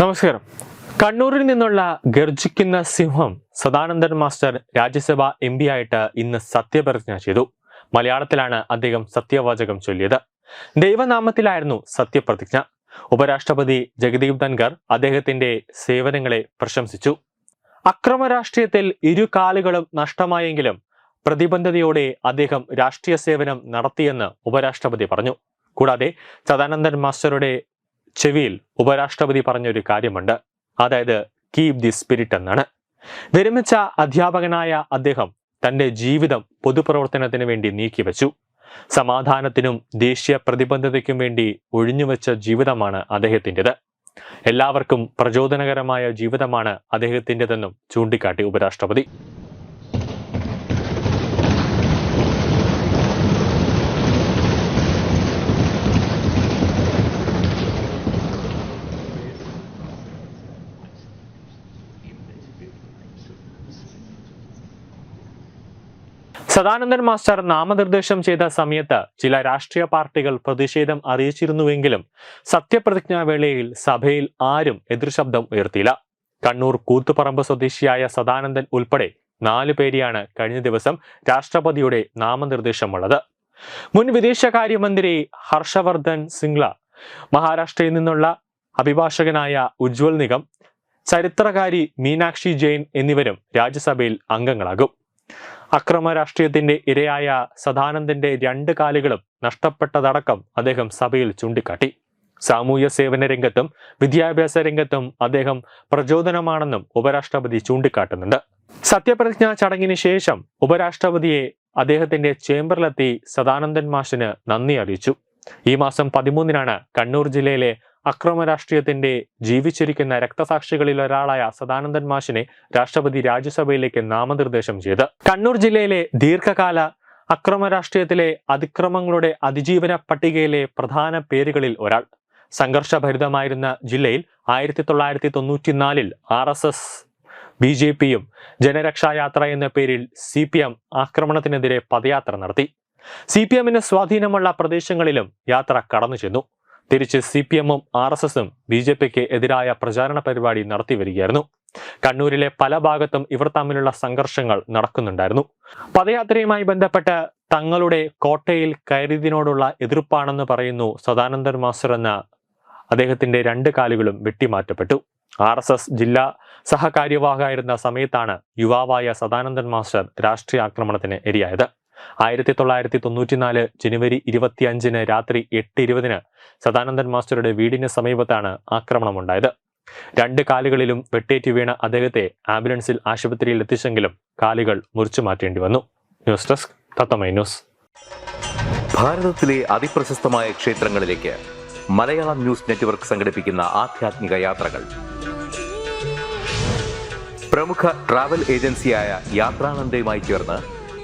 നമസ്കാരം. കണ്ണൂരിൽ നിന്നുള്ള ഗർജിക്കുന്ന സിംഹം Sadanandan master Rajya Sabha M P ആയിട്ട് ഇന്ന് സത്യപ്രതിജ്ഞ ചെയ്തു. മലയാളത്തിലാണ് അദ്ദേഹം സത്യവാചകം ചൊല്ലിയത്. ദൈവനാമത്തിലായിരുന്നു സത്യപ്രതിജ്ഞ. ഉപരാഷ്ട്രപതി ജഗദീപ് ധൻഖർ അദ്ദേഹത്തിന്റെ സേവനങ്ങളെ പ്രശംസിച്ചു. അക്രമ രാഷ്ട്രീയത്തിൽ ഇരു കാലുകളും നഷ്ടമായെങ്കിലും പ്രതിബദ്ധതയോടെ അദ്ദേഹം രാഷ്ട്രീയ സേവനം നടത്തിയെന്ന് ഉപരാഷ്ട്രപതി പറഞ്ഞു. കൂടാതെ സദാനന്ദൻ മാസ്റ്ററുടെ ചെവിയിൽ ഉപരാഷ്ട്രപതി പറഞ്ഞൊരു കാര്യമുണ്ട്. അതായത് കീപ് ദി സ്പിരിറ്റ് എന്നാണ്. വിരമിച്ച അധ്യാപകനായ അദ്ദേഹം തന്റെ ജീവിതം പൊതുപ്രവർത്തനത്തിന് വേണ്ടി നീക്കിവെച്ചു. സമാധാനത്തിനും ദേശീയ പ്രതിബദ്ധതയ്ക്കും വേണ്ടി ഒഴിഞ്ഞുവെച്ച ജീവിതമാണ് അദ്ദേഹത്തിന്റെത്. എല്ലാവർക്കും പ്രചോദനകരമായ ജീവിതമാണ് അദ്ദേഹത്തിന്റെതെന്നും ചൂണ്ടിക്കാട്ടി ഉപരാഷ്ട്രപതി. സദാനന്ദൻ മാസ്റ്റർ നാമനിർദ്ദേശം ചെയ്ത സമയത്ത് ചില രാഷ്ട്രീയ പാർട്ടികൾ പ്രതിഷേധം അറിയിച്ചിരുന്നുവെങ്കിലും സത്യപ്രതിജ്ഞാവേളയിൽ സഭയിൽ ആരും എതിർശബ്ദം ഉയർത്തിയില്ല. കണ്ണൂർ കൂത്തുപറമ്പ് സ്വദേശിയായ സദാനന്ദൻ ഉൾപ്പെടെ നാലു പേരെയാണ് കഴിഞ്ഞ ദിവസം രാഷ്ട്രപതിയുടെ നാമനിർദ്ദേശമുള്ളത്. മുൻ വിദേശകാര്യമന്ത്രി ഹർഷവർദ്ധൻ സിംഗ്ല മഹാരാഷ്ട്രയിൽ നിന്നുള്ള അഭിഭാഷകനായ ഉജ്വൽ നിഗം ചരിത്രകാരി മീനാക്ഷി ജെയിൻ എന്നിവരും രാജ്യസഭയിൽ അംഗങ്ങളാകും. അക്രമ രാഷ്ട്രീയത്തിന്റെ ഇരയായ സദാനന്ദന്റെ രണ്ട് കാലുകളും നഷ്ടപ്പെട്ടതടക്കം അദ്ദേഹം സഭയിൽ ചൂണ്ടിക്കാട്ടി. സാമൂഹ്യ സേവന രംഗത്തും വിദ്യാഭ്യാസ രംഗത്തും അദ്ദേഹം പ്രചോദനമാണെന്നും ഉപരാഷ്ട്രപതി ചൂണ്ടിക്കാട്ടുന്നുണ്ട്. സത്യപ്രതിജ്ഞ ചടങ്ങിന് ശേഷം ഉപരാഷ്ട്രപതിയെ അദ്ദേഹത്തിന്റെ ചേംബറിലെത്തി സദാനന്ദൻ മാഷിന് നന്ദി അറിയിച്ചു. ഈ മാസം പതിമൂന്നിനാണ് കണ്ണൂർ ജില്ലയിലെ അക്രമ രാഷ്ട്രീയത്തിന്റെ ജീവിച്ചിരിക്കുന്ന രക്തസാക്ഷികളിൽ ഒരാളായ സദാനന്ദൻ മാഷിനെ രാഷ്ട്രപതി രാജ്യസഭയിലേക്ക് നാമനിർദ്ദേശം ചെയ്ത്. കണ്ണൂർ ജില്ലയിലെ ദീർഘകാല അക്രമ രാഷ്ട്രീയത്തിലെ അതിക്രമങ്ങളുടെ അതിജീവന പട്ടികയിലെ പ്രധാന പേരുകളിൽ ഒരാൾ. സംഘർഷഭരിതമായിരുന്ന ജില്ലയിൽ ആയിരത്തി തൊള്ളായിരത്തി തൊണ്ണൂറ്റിനാലിൽ R S S B J പിയും ജനരക്ഷായാത്ര എന്ന പേരിൽ സി പി എം ആക്രമണത്തിനെതിരെ പദയാത്ര നടത്തി. സി പി എമ്മിന് സ്വാധീനമുള്ള പ്രദേശങ്ങളിലും യാത്ര കടന്നു ചെന്നു തിരിച്ച് സി പി എമ്മും ആർ എസ് എസും ബി ജെ പിക്ക് എതിരായ പ്രചാരണ പരിപാടി നടത്തി വരികയായിരുന്നു. കണ്ണൂരിലെ പല ഭാഗത്തും ഇവർ തമ്മിലുള്ള സംഘർഷങ്ങൾ നടക്കുന്നുണ്ടായിരുന്നു. പദയാത്രയുമായി ബന്ധപ്പെട്ട് തങ്ങളുടെ കോട്ടയിൽ കയറിയതിനോടുള്ള എതിർപ്പാണെന്ന് പറയുന്നു സദാനന്ദൻ മാസ്റ്റർ എന്ന അദ്ദേഹത്തിന്റെ രണ്ട് കാലുകളും വെട്ടിമാറ്റപ്പെട്ടു. ആർ എസ് എസ് ജില്ലാ സഹകാര്യവാഹായിരുന്ന സമയത്താണ് യുവാവായ സദാനന്ദൻ മാസ്റ്റർ രാഷ്ട്രീയ ആക്രമണത്തിന് ഇരയായത്. ആയിരത്തി തൊള്ളായിരത്തി തൊണ്ണൂറ്റിനാല് ജനുവരി ഇരുപത്തിയഞ്ചിന് രാത്രി എട്ട് ഇരുപതിന് സദാനന്ദൻ മാസ്റ്ററുടെ വീടിന് സമീപത്താണ് ആക്രമണമുണ്ടായത്. രണ്ട് കാലുകളിലും വെട്ടേറ്റ് വീണ അദ്ദേഹത്തെ ആംബുലൻസിൽ ആശുപത്രിയിൽ എത്തിച്ചെങ്കിലും കാലുകൾ മുറിച്ചു മാറ്റേണ്ടി വന്നു. News desk തത്തമൈ news. ഭാരതത്തിലെ അതിപ്രശസ്തമായ ക്ഷേത്രങ്ങളിലേക്ക് മലയാളം ന്യൂസ് നെറ്റ്വർക്ക് സംഘടിപ്പിക്കുന്ന ആധ്യാത്മിക യാത്രകൾ. പ്രമുഖ ട്രാവൽ ഏജൻസിയായ യാത്രാനന്ദയുമായി ചേർന്ന്